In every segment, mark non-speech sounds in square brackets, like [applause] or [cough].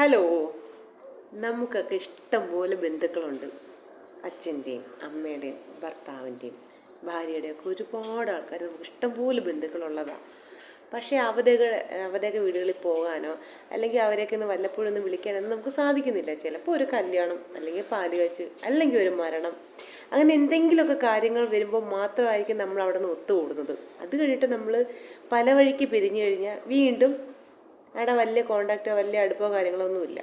Hello. നമുക്കൊക്കെ ഇഷ്ടം പോലെ ബന്ധുക്കളുണ്ട്. അച്ഛന്റെയും അമ്മയുടെയും ഭർത്താവിന്റെയും ഭാര്യയുടെയൊക്കെ ഒരുപാട് ആൾക്കാർ നമുക്ക് ഇഷ്ടംപോലെ ബന്ധുക്കളുള്ളതാണ് പക്ഷേ അവരുടെയൊക്കെ അവരുടെയൊക്കെ വീടുകളിൽ പോകാനോ അല്ലെങ്കിൽ അവരെയൊക്കെ ഒന്ന് വല്ലപ്പോഴും ഒന്ന് വിളിക്കാനൊന്നും നമുക്ക് സാധിക്കുന്നില്ല. ചിലപ്പോൾ ഒരു കല്യാണം അല്ലെങ്കിൽ പാൽ കഴിച്ച് അല്ലെങ്കിൽ ഒരു മരണം. അങ്ങനെ എന്തെങ്കിലുമൊക്കെ കാര്യങ്ങൾ വരുമ്പോൾ മാത്രമായിരിക്കും നമ്മൾ അവിടെ നിന്ന് ഒത്തുകൂടുന്നത്. അത് കഴിഞ്ഞിട്ട് നമ്മൾ പല വഴിക്ക് പിരിഞ്ഞു കഴിഞ്ഞാൽ വീണ്ടും അവിടെ വലിയ കോണ്ടാക്റ്റോ വലിയ അടുപ്പോ കാര്യങ്ങളൊന്നുമില്ല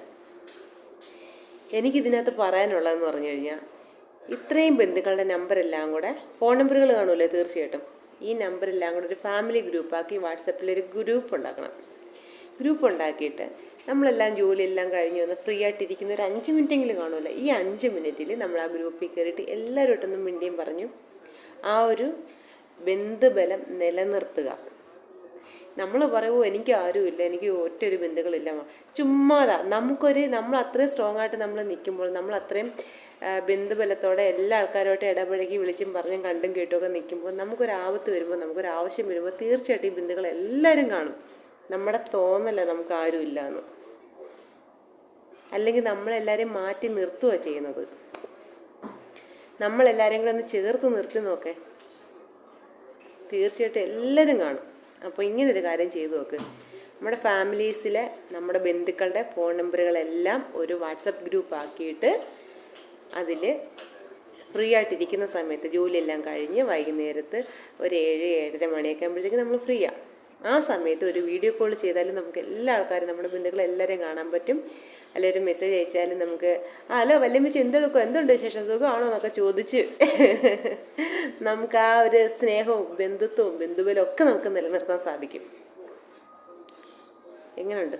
എനിക്കിതിനകത്ത് പറയാനുള്ളതെന്ന് പറഞ്ഞു കഴിഞ്ഞാൽ ഇത്രയും ബന്ധുക്കളുടെ നമ്പരെല്ലാം കൂടെ ഫോൺ നമ്പറുകൾ കാണുമല്ലേ തീർച്ചയായിട്ടും. ഈ നമ്പറെല്ലാം കൂടെ ഒരു ഫാമിലി ഗ്രൂപ്പാക്കി വാട്സപ്പിൽ ഒരു ഗ്രൂപ്പ് ഉണ്ടാക്കണം. ഗ്രൂപ്പ് ഉണ്ടാക്കിയിട്ട് നമ്മളെല്ലാം ജോലിയെല്ലാം കഴിഞ്ഞ് വന്ന് ഫ്രീ ആയിട്ടിരിക്കുന്ന ഒരു അഞ്ച് മിനിറ്റെങ്കിലും കാണുമല്ലോ ഈ അഞ്ച് മിനിറ്റിൽ നമ്മൾ ആ ഗ്രൂപ്പിൽ കയറിയിട്ട് എല്ലാവരോട്ടൊന്നും മിണ്ടിയും പറഞ്ഞു ആ ഒരു ബന്ധുബലം നിലനിർത്തുക. നമ്മൾ പറയുമോ എനിക്ക് ആരുമില്ല എനിക്ക് ഒറ്റൊരു ബന്ധുക്കളില്ല. ചുമ്മാതാ. നമുക്കൊരു നമ്മൾ അത്രയും സ്ട്രോങ് ആയിട്ട് നമ്മൾ നിൽക്കുമ്പോൾ നമ്മൾ അത്രയും ബന്ധുബലത്തോടെ എല്ലാ ആൾക്കാരുമായിട്ട് ഇടപഴകി വിളിച്ചും പറഞ്ഞും കണ്ടും കേട്ടുമൊക്കെ നിൽക്കുമ്പോൾ നമുക്കൊരു ആപത്ത് വരുമ്പോൾ നമുക്കൊരു ആവശ്യം വരുമ്പോൾ തീർച്ചയായിട്ടും ഈ ബന്ധുക്കൾ എല്ലാവരും കാണും. നമ്മുടെ തോന്നല നമുക്ക് ആരുമില്ല എന്ന്. അല്ലെങ്കിൽ നമ്മളെല്ലാവരെയും മാറ്റി നിർത്തുക ചെയ്യുന്നത്. നമ്മളെല്ലാവരെയും കൂടെ ഒന്ന് ചേർത്ത് നിർത്തി നോക്കേ. തീർച്ചയായിട്ടും എല്ലാവരും കാണും. അപ്പോൾ ഇങ്ങനൊരു കാര്യം ചെയ്തു നോക്ക്. നമ്മുടെ ഫാമിലീസിലെ നമ്മുടെ ബന്ധുക്കളുടെ ഫോൺ നമ്പറുകളെല്ലാം ഒരു വാട്സപ്പ് ഗ്രൂപ്പ് ആക്കിയിട്ട് അതിൽ ഫ്രീ ആയിട്ടിരിക്കുന്ന സമയത്ത് ജോലിയെല്ലാം കഴിഞ്ഞ് വൈകുന്നേരത്ത് ഒരു ഏഴ് ഏഴര മണിയൊക്കെ ആകുമ്പോഴത്തേക്ക് നമ്മൾ ഫ്രീയാണ് ആ സമയത്ത് ഒരു വീഡിയോ കോൾ ചെയ്താലും നമുക്ക് എല്ലാ ആൾക്കാരും നമ്മുടെ ബന്ധുക്കളെ എല്ലാവരെയും കാണാൻ പറ്റും. അല്ലെങ്കിൽ ഒരു മെസ്സേജ് അയച്ചാലും നമുക്ക് ആ ഹലോ വല്യമ്മച്ച് എന്തെടുക്കും? എന്തുണ്ട് വിശേഷം? സുഖമാണോ? എന്നൊക്കെ ചോദിച്ച് [laughs] നമുക്ക് ആ ഒരു സ്നേഹവും ബന്ധുത്വവും ബന്ധുബലവും ഒക്കെ നമുക്ക് നിലനിർത്താൻ സാധിക്കും. എങ്ങനെയുണ്ട്?